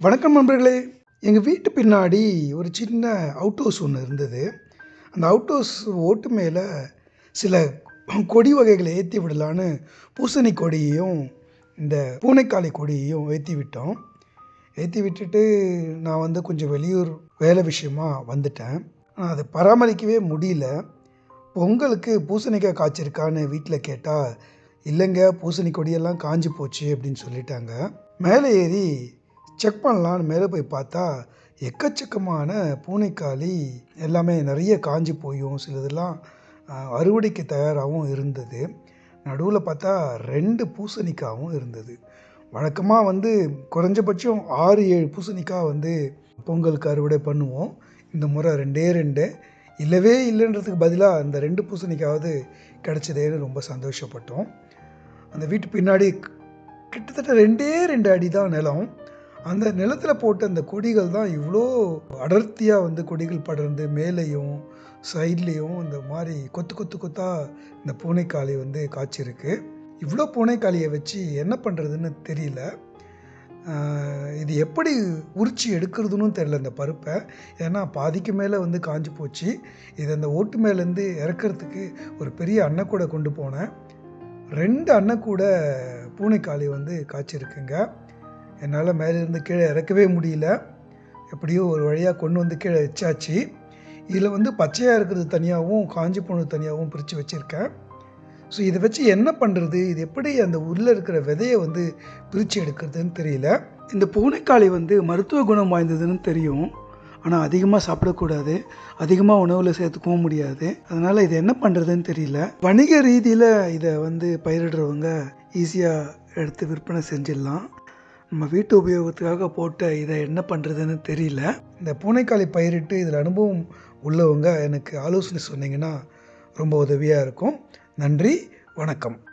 வணக்கம் நண்பர்களே. எங்கள் வீட்டு பின்னாடி ஒரு சின்ன அவுட் ஹவுஸ் ஒன்று இருந்தது. அந்த அவுட் ஹவுஸ் ஓட்டு மேலே சில கொடி வகைகளை ஏற்றி விடலான்னு பூசணி கொடியையும் இந்த பூனைக்காளி கொடியையும் ஏற்றி விட்டோம். ஏற்றி விட்டுட்டு நான் வந்து கொஞ்சம் வெளியூர் வேலை விஷயமாக வந்துட்டேன். ஆனால் அதை பராமரிக்கவே முடியல. பொங்கலுக்கு பூசணிக்காய் காய்ச்சிருக்கான்னு வீட்டில் கேட்டால் இல்லைங்க பூசணி கொடியெல்லாம் காஞ்சி போச்சு அப்படின்னு சொல்லிட்டாங்க. மேலே ஏறி செக் பண்ணலான்னு மேலே போய் பார்த்தா எக்கச்சக்கமான பூனைக்காளி எல்லாமே நிறைய காஞ்சி போயும். சிலதெல்லாம் அறுவடைக்கு தயாராகவும் இருந்தது. நடுவில் பார்த்தா ரெண்டு பூசணிக்காவும் இருந்தது. வழக்கமாக வந்து குறைஞ்சபட்சம் ஆறு ஏழு பூசணிக்காய் வந்து பொங்கலுக்கு அறுவடை பண்ணுவோம். இந்த முறை ரெண்டே ரெண்டு. இல்லவே இல்லைன்றதுக்கு பதிலாக அந்த ரெண்டு பூசணிக்காவது கிடச்சதேன்னு ரொம்ப சந்தோஷப்பட்டோம். அந்த வீட்டு பின்னாடி கிட்டத்தட்ட ரெண்டே ரெண்டு அடி தான் நிலம். அந்த நிலத்தில் போட்ட அந்த கொடிகள் தான் இவ்வளோ அடர்த்தியாக வந்து கொடிகள் படர்ந்து மேலேயும் சைட்லேயும் இந்த மாதிரி கொத்து கொத்து கொத்தாக இந்த பூனைக்காளி வந்து காய்ச்சிருக்கு. இவ்வளோ பூனைக்காளியை வச்சு என்ன பண்ணுறதுன்னு தெரியல. இது எப்படி உரிச்சு எடுக்கிறதுன்னு தெரில இந்த பருப்பை. ஏன்னா பாதிக்கு மேலே வந்து காஞ்சி போச்சு. இது அந்த ஓட்டு மேலேருந்து இறக்கிறதுக்கு ஒரு பெரிய அன்னக்கூடை கொண்டு போனேன். ரெண்டு அன்னக்கூடை பூனைக்காளி வந்து காய்ச்சிருக்குங்க. என்னால் மேலேருந்து கீழே இறக்கவே முடியல. எப்படியோ ஒரு வழியாக கொண்டு வந்து கீழே வச்சாச்சு. இதில் வந்து பச்சையாக இருக்கிறது தனியாகவும் காஞ்சி போனது தனியாகவும் பிரித்து வச்சுருக்கேன். ஸோ இதை வச்சு என்ன பண்ணுறது? இது எப்படி அந்த உள்ளே இருக்கிற விதையை வந்து பிரித்து எடுக்கிறதுன்னு தெரியல. இந்த பூனைக்காளி வந்து மருத்துவ குணம் வாய்ந்ததுன்னு தெரியும். ஆனால் அதிகமாக சாப்பிடக்கூடாது. அதிகமாக உணவில் சேர்த்துக்கவும் முடியாது. அதனால் இது என்ன பண்ணுறதுன்னு தெரியல. வணிக ரீதியில் இதை வந்து பயிரிடுறவங்க ஈஸியாக எடுத்து விற்பனை செஞ்சிடலாம். நம்ம வீட்டு உபயோகத்துக்காக போட்ட இதை என்ன பண்ணுறதுன்னு தெரியல. இந்த பூனைக்காளி பயிரிட்டு இதில் அனுபவம் உள்ளவங்க எனக்கு ஆலோசனை சொன்னீங்கன்னா ரொம்ப உதவியாக இருக்கும். நன்றி வணக்கம்.